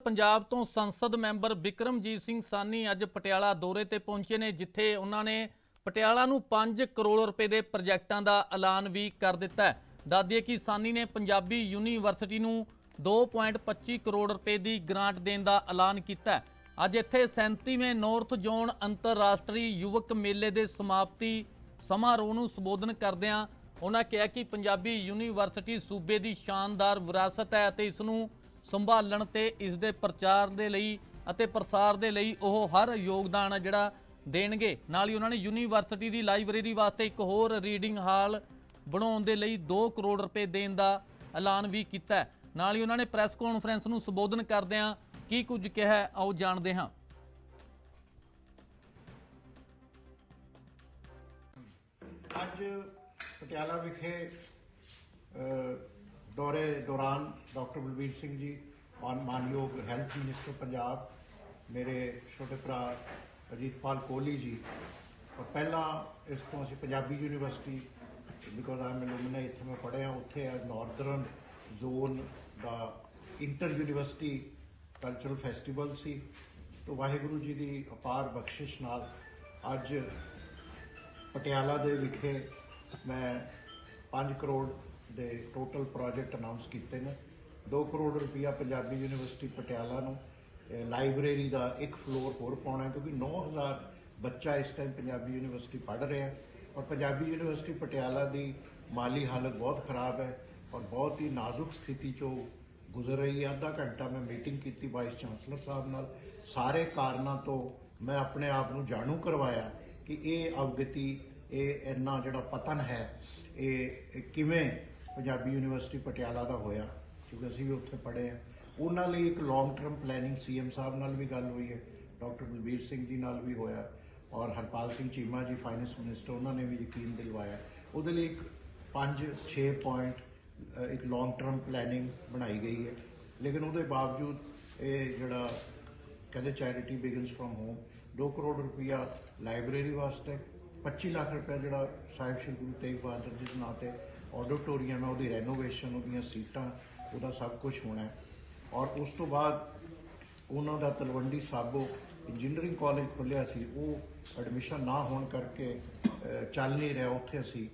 ਪੰਜਾਬ ਤੋਂ ਸੰਸਦ ਮੈਂਬਰ ਵਿਕਰਮਜੀਤ ਸਿੰਘ ਸਾਨੀ ਅੱਜ ਪਟਿਆਲਾ ਦੌਰੇ ਤੇ ਪਹੁੰਚੇ ਨੇ, ਜਿੱਥੇ ਉਹਨਾਂ ਨੇ ਪਟਿਆਲਾ ਨੂੰ 5 ਕਰੋੜ ਰੁਪਏ ਦੇ ਪ੍ਰੋਜੈਕਟਾਂ ਦਾ ਐਲਾਨ ਵੀ ਕਰ ਦਿੱਤਾ ਹੈ। ਦੱਸਦੀਏ ਕਿ ਸਾਨੀ ਨੇ ਪੰਜਾਬੀ ਯੂਨੀਵਰਸਿਟੀ ਨੂੰ 2.25 ਕਰੋੜ ਰੁਪਏ ਦੀ ਗ੍ਰਾਂਟ ਦੇਣ ਦਾ ਐਲਾਨ ਕੀਤਾ ਅੱਜ ਇੱਥੇ 37ਵੇਂ ਨਾਰਥ ਜ਼ੋਨ ਅੰਤਰਰਾਸ਼ਟਰੀ ਯੁਵਕ ਮੇਲੇ ਦੇ ਸਮਾਪਤੀ ਸਮਾਰੋਹ ਨੂੰ ਸੰਬੋਧਨ ਕਰਦਿਆਂ ਉਹਨਾਂ ਕਿਹਾ ਕਿ ਪੰਜਾਬੀ ਯੂਨੀਵਰਸਿਟੀ ਸੂਬੇ ਦੀ ਸ਼ਾਨਦਾਰ ਵਿਰਾਸਤ ਹੈ ਅਤੇ ਇਸ ਨੂੰ ਸੰਭਾਲਣ ਤੇ ਇਸ ਦੇ ਪ੍ਰਚਾਰ ਦੇ ਲਈ ਅਤੇ ਪ੍ਰਸਾਰ ਦੇ ਲਈ ਉਹ ਹਰ ਯੋਗਦਾਨ ਹੈ ਜਿਹੜਾ ਦੇਣਗੇ। ਨਾਲ ਹੀ ਉਹਨਾਂ ਨੇ ਯੂਨੀਵਰਸਿਟੀ ਦੀ ਲਾਇਬ੍ਰੇਰੀ ਵਾਸਤੇ ਇੱਕ ਹੋਰ ਰੀਡਿੰਗ ਹਾਲ ਬਣਾਉਣ ਦੇ ਲਈ 2 ਕਰੋੜ ਰੁਪਏ ਦੇਣ ਦਾ ਐਲਾਨ ਵੀ ਕੀਤਾ ਨਾਲ ਹੀ ਉਹਨਾਂ ਨੇ ਪ੍ਰੈਸ ਕਾਨਫਰੰਸ ਨੂੰ ਸੰਬੋਧਨ ਕਰਦਿਆਂ ਕੀ ਕੁਝ ਕਿਹਾ ਆਓ ਜਾਣਦੇ ਹਾਂ। ਅੱਜ ਪਟਿਆਲਾ ਵਿਖੇ ਦੌਰੇ ਦੌਰਾਨ ਡਾਕਟਰ ਬਲਬੀਰ ਸਿੰਘ ਜੀ ਔਰ ਮਾਨਯੋਗ ਹੈਲਥ ਮਿਨਿਸਟਰ ਪੰਜਾਬ, ਮੇਰੇ ਛੋਟੇ ਭਰਾ ਅਜੀਤਪਾਲ ਕੋਹਲੀ ਜੀ। ਔਰ ਪਹਿਲਾਂ ਇਸ ਤੋਂ ਅਸੀਂ Punjabi university because I am alumna ਇੱਥੇ ਮੈਂ ਪੜ੍ਹਿਆ, ਉੱਥੇ ਨਾਰਥਰਨ ਜ਼ੋਨ ਦਾ ਇੰਟਰ ਯੂਨੀਵਰਸਿਟੀ ਕਲਚਰਲ ਫੈਸਟੀਵਲ ਸੀ। ਤੋਂ ਵਾਹਿਗੁਰੂ ਜੀ ਦੀ ਅਪਾਰ ਬਖਸ਼ਿਸ਼ ਨਾਲ ਅੱਜ ਪਟਿਆਲਾ ਦੇ ਵਿਖੇ ਮੈਂ 5 ਕਰੋੜ ਦੇ ਟੋਟਲ ਪ੍ਰੋਜੈਕਟ ਅਨਾਉਂਸ ਕੀਤੇ ਨੇ। 2 ਕਰੋੜ ਰੁਪਇਆ ਪੰਜਾਬੀ ਯੂਨੀਵਰਸਿਟੀ ਪਟਿਆਲਾ ਨੂੰ ਲਾਇਬ੍ਰੇਰੀ ਦਾ ਇੱਕ ਫਲੋਰ ਹੋਰ ਪਾਉਣਾ ਹੈ, ਕਿਉਂਕਿ 9000 ਬੱਚਾ ਇਸ ਟਾਈਮ ਪੰਜਾਬੀ ਯੂਨੀਵਰਸਿਟੀ ਪੜ੍ਹ ਰਿਹਾ ਔਰ ਪੰਜਾਬੀ ਯੂਨੀਵਰਸਿਟੀ ਪਟਿਆਲਾ ਦੀ ਮਾਲੀ ਹਾਲਤ ਬਹੁਤ ਖਰਾਬ ਹੈ ਔਰ ਬਹੁਤ ਹੀ ਨਾਜ਼ੁਕ ਸਥਿਤੀ ਚੋਂ ਗੁਜ਼ਰ ਰਹੀ ਹੈ। ਅੱਧਾ ਘੰਟਾ ਮੈਂ ਮੀਟਿੰਗ ਕੀਤੀ ਵਾਈਸ ਚਾਂਸਲਰ ਸਾਹਿਬ ਨਾਲ। ਸਾਰੇ ਕਾਰਨਾਂ ਤੋਂ ਮੈਂ ਆਪਣੇ ਆਪ ਨੂੰ ਜਾਣੂ ਕਰਵਾਇਆ ਕਿ ਇਹ ਅਵਗਤੀ, ਇਹ ਇੰਨਾ ਜਿਹੜਾ ਪਤਨ ਹੈ, ਇਹ ਕਿਵੇਂ ਪੰਜਾਬੀ ਯੂਨੀਵਰਸਿਟੀ ਪਟਿਆਲਾ ਦਾ ਹੋਇਆ, ਕਿਉਂਕਿ ਅਸੀਂ ਵੀ ਉੱਥੇ ਪੜ੍ਹੇ ਆ। ਉਹਨਾਂ ਲਈ ਇੱਕ ਲੌਂਗ ਟਰਮ ਪਲੈਨਿੰਗ ਸੀਐਮ ਸਾਹਿਬ ਨਾਲ ਵੀ ਗੱਲ ਹੋਈ ਹੈ, ਡਾਕਟਰ ਬਲਬੀਰ ਸਿੰਘ ਜੀ ਨਾਲ ਵੀ ਹੋਇਆ, ਔਰ ਹਰਪਾਲ ਸਿੰਘ ਚੀਮਾ ਜੀ ਫਾਈਨੈਂਸ ਮਿਨਿਸਟਰ ਉਹਨਾਂ ਨੇ ਵੀ ਯਕੀਨ ਦਿਲਵਾਇਆ। ਉਹਦੇ ਲਈ ਇੱਕ 5-6 ਪੁਆਇੰਟ ਇੱਕ ਲੌਂਗ ਟਰਮ ਪਲੈਨਿੰਗ ਬਣਾਈ ਗਈ ਹੈ। ਲੇਕਿਨ ਉਹਦੇ ਬਾਵਜੂਦ ਇਹ ਜਿਹੜਾ ਕਹਿੰਦੇ charity begins from home 2 crore ਰੁਪਇਆ ਲਾਇਬ੍ਰੇਰੀ ਵਾਸਤੇ 25 ਲੱਖ ਰੁਪਇਆ ਜਿਹੜਾ ਸਾਹਿਬ ਸ਼੍ਰੀ ਗੁਰੂ ਤੇਗ ਬਹਾਦਰ ਜੀ ਦੇ ਨਾਂ ਤੇ ਆਡੀਟੋਰੀਅਮ ਹੈ, ਉਹਦੀ ਰੈਨੋਵੇਸ਼ਨ ਉਹਦੀਆਂ ਸੀਟਾਂ, ਉਹਦਾ ਸਭ ਕੁਝ ਹੋਣਾ ਹੈ। ਔਰ ਉਸ ਤੋਂ ਬਾਅਦ ਉਹਨਾਂ ਦਾ ਤਲਵੰਡੀ ਸਾਬੋ ਇੰਜੀਨੀਅਰਿੰਗ ਕਾਲਜ ਖੁੱਲਿਆ ਸੀ, ਉਹ ਐਡਮਿਸ਼ਨ ਨਾ ਹੋਣ ਕਰਕੇ ਚੱਲ ਨਹੀਂ ਰਿਹਾ। ਉੱਥੇ ਅਸੀਂ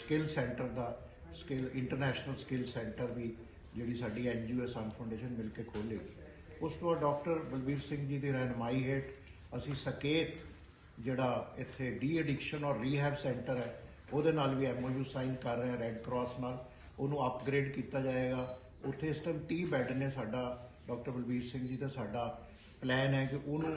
ਸਕਿੱਲ ਸੈਂਟਰ ਦਾ ਸਕਿੱਲ ਇੰਟਰਨੈਸ਼ਨਲ ਸਕਿੱਲ ਸੈਂਟਰ ਵੀ ਜਿਹੜੀ ਸਾਡੀ ਐਨਜੀਓ ਸਨ ਫਾਊਂਡੇਸ਼ਨ ਮਿਲ ਕੇ ਖੋਲ੍ਹੀ। ਉਸ ਤੋਂ ਬਾਅਦ ਡਾਕਟਰ ਬਲਬੀਰ ਸਿੰਘ ਜੀ ਦੀ ਰਹਿਨਮਾਈ ਹੇਠ ਅਸੀਂ ਸਕੇਤ ਜਿਹੜਾ ਇੱਥੇ ਡੀ ਐਡਿਕਸ਼ਨ ਔਰ ਰੀਹੈਬ ਸੈਂਟਰ ਹੈ ਉਹਦੇ ਨਾਲ ਵੀ ਐਮਓਯੂ ਸਾਈਨ ਕਰ ਰਹੇ ਹਾਂ ਰੈੱਡ ਕਰਾਸ ਨਾਲ। ਉਹਨੂੰ ਅਪਗ੍ਰੇਡ ਕੀਤਾ ਜਾਏਗਾ। ਉੱਥੇ ਇਸ ਟਾਈਮ 30 ਬੈੱਡ ਨੇ ਸਾਡਾ ਡਾਕਟਰ ਬਲਬੀਰ ਸਿੰਘ ਜੀ ਦਾ ਸਾਡਾ ਪਲਾਨ ਹੈ ਕਿ ਉਹਨੂੰ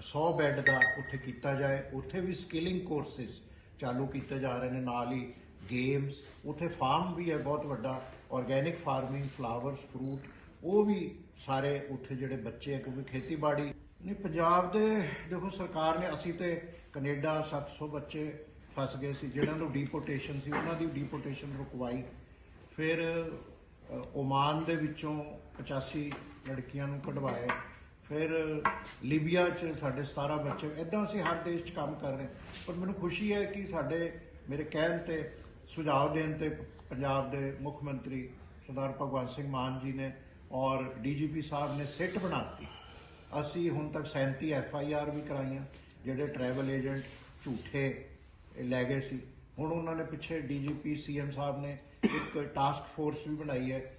100 ਬੈੱਡ ਦਾ ਉੱਥੇ ਕੀਤਾ ਜਾਏ। ਉੱਥੇ ਵੀ ਸਕਿਲਿੰਗ ਕੋਰਸਿਸ ਚਾਲੂ ਕੀਤੇ ਜਾ ਰਹੇ ਨੇ, ਨਾਲ ਹੀ ਗੇਮਸ ਉੱਥੇ ਫਾਰਮ ਵੀ ਹੈ, ਬਹੁਤ ਵੱਡਾ। ਆਰਗੇਨਿਕ ਫਾਰਮਿੰਗ ਫਲਾਵਰਸ ਫਰੂਟ ਉਹ ਵੀ ਸਾਰੇ ਉੱਥੇ ਜਿਹੜੇ ਬੱਚੇ ਆ, ਕਿਉਂਕਿ ਖੇਤੀਬਾੜੀ ਨਹੀਂ ਪੰਜਾਬ ਦੇ, ਦੇਖੋ ਸਰਕਾਰ ਨੇ, ਅਸੀਂ ਤੇ ਕੈਨੇਡਾ 700 ਬੱਚੇ ਫਸ ਗਏ ਸੀ, ਜਿਹਨਾਂ ਨੂੰ ਡੀਪੋਟੇਸ਼ਨ ਸੀ, ਉਹਨਾਂ ਦੀ ਡੀਪੋਟੇਸ਼ਨ ਰੁਕਵਾਈ। ਫਿਰ ਓਮਾਨ ਦੇ ਵਿੱਚੋਂ 85 ਲੜਕੀਆਂ ਨੂੰ ਕਢਵਾਏ। ਫਿਰ, ਲੀਬੀਆ 'ਚ ਸਾਡੇ 17 ਬੱਚੇ ਇਦਾਂ ਅਸੀਂ ਹਰ ਦੇਸ਼ 'ਚ ਕੰਮ ਕਰ ਰਹੇ ਪਰ ਮੈਨੂੰ ਖੁਸ਼ੀ ਹੈ ਕਿ ਸਾਡੇ, ਮੇਰੇ ਕਹਿਣ ਤੇ ਸੁਝਾਅ ਦੇਣ ਤੇ ਪੰਜਾਬ ਦੇ ਮੁੱਖ ਮੰਤਰੀ ਸਰਦਾਰ ਭਗਵੰਤ ਸਿੰਘ ਮਾਨ ਜੀ ਨੇ ਔਰ ਡੀਜੀਪੀ ਸਾਹਿਬ ਨੇ ਸਿੱਟ ਬਣਾਤੀ ਅਸੀਂ ਹੁਣ ਤੱਕ 37 ਐਫ ਆਈ ਆਰ ਵੀ ਕਰਾਈਆਂ, ਜਿਹੜੇ ਟਰੈਵਲ ਏਜੰਟ ਝੂਠੇ ਲੈ ਗਏ ਸੀ। ਹੁਣ ਉਹਨਾਂ ਨੇ ਪਿੱਛੇ ਡੀਜੀਪੀ ਸੀਐਮ ਸਾਹਿਬ ਨੇ ਇੱਕ ਟਾਸਕ ਫੋਰਸ ਵੀ ਬਣਾਈ ਹੈ।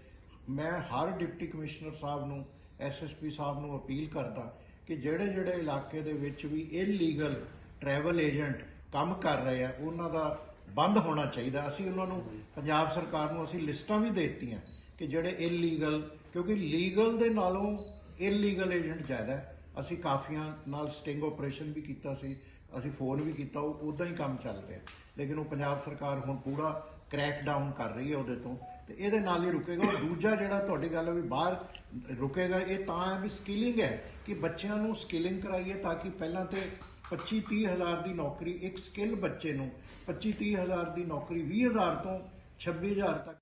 ਮੈਂ ਹਰ ਡਿਪਟੀ ਕਮਿਸ਼ਨਰ ਸਾਹਿਬ ਨੂੰ ਐਸਐਸਪੀ ਸਾਹਿਬ ਨੂੰ ਅਪੀਲ ਕਰਦਾ ਕਿ ਜਿਹੜੇ ਜਿਹੜੇ ਇਲਾਕੇ ਦੇ ਵਿੱਚ ਵੀ ਇਲੀਗਲ ਟਰੈਵਲ ਏਜੰਟ ਕੰਮ ਕਰ ਰਹੇ ਆ, ਉਹਨਾਂ ਦਾ ਬੰਦ ਹੋਣਾ ਚਾਹੀਦਾ। ਅਸੀਂ ਉਹਨਾਂ ਨੂੰ, ਪੰਜਾਬ ਸਰਕਾਰ ਨੂੰ ਅਸੀਂ ਲਿਸਟਾਂ ਵੀ ਦੇ ਦਿੱਤੀਆਂ ਕਿ ਜਿਹੜੇ ਇਲੀਗਲ ਕਿਉਂਕਿ ਲੀਗਲ ਦੇ ਨਾਲੋਂ ਇਲੀਗਲ ਏਜੰਟ ਜ਼ਿਆਦਾ ਅਸੀਂ ਕਾਫੀਆਂ ਨਾਲ ਸਟਿੰਗ ਆਪਰੇਸ਼ਨ ਵੀ ਕੀਤਾ ਸੀ। ਅਸੀਂ ਫੋਨ ਵੀ ਕੀਤਾ, ਉਹ ਉਦਾਂ ਹੀ ਕੰਮ ਚੱਲ ਰਿਹਾ। ਲੇਕਿਨ ਉਹ ਪੰਜਾਬ ਸਰਕਾਰ ਹੁਣ ਪੂਰਾ ਕ੍ਰੈਕ ਡਾਊਨ ਕਰ ਰਹੀ ਹੈ ਉਹਦੇ ਤੋਂ। ਤੇ ਇਹਦੇ ਨਾਲ ਹੀ ਰੁਕੇਗਾ। ਔਰ ਦੂਜਾ ਜਿਹੜਾ ਤੁਹਾਡੀ ਗੱਲ ਵੀ ਬਾਹਰ ਰੁਕੇਗਾ, ਇਹ ਤਾਂ ਹੈ ਵੀ ਸਕਿਲਿੰਗ ਹੈ ਕਿ ਬੱਚਿਆਂ ਨੂੰ ਸਕਿਲਿੰਗ ਕਰਾਈਏ ਤਾਂ ਕਿ ਪਹਿਲਾਂ ਤੇ 25 30 ਹਜ਼ਾਰ ਦੀ ਨੌਕਰੀ, ਇੱਕ ਸਕਿੱਲ ਬੱਚੇ ਨੂੰ 25 30 ਹਜ਼ਾਰ ਦੀ ਨੌਕਰੀ 20 ਹਜ਼ਾਰ ਤੋਂ 26 ਹਜ਼ਾਰ ਤੱਕ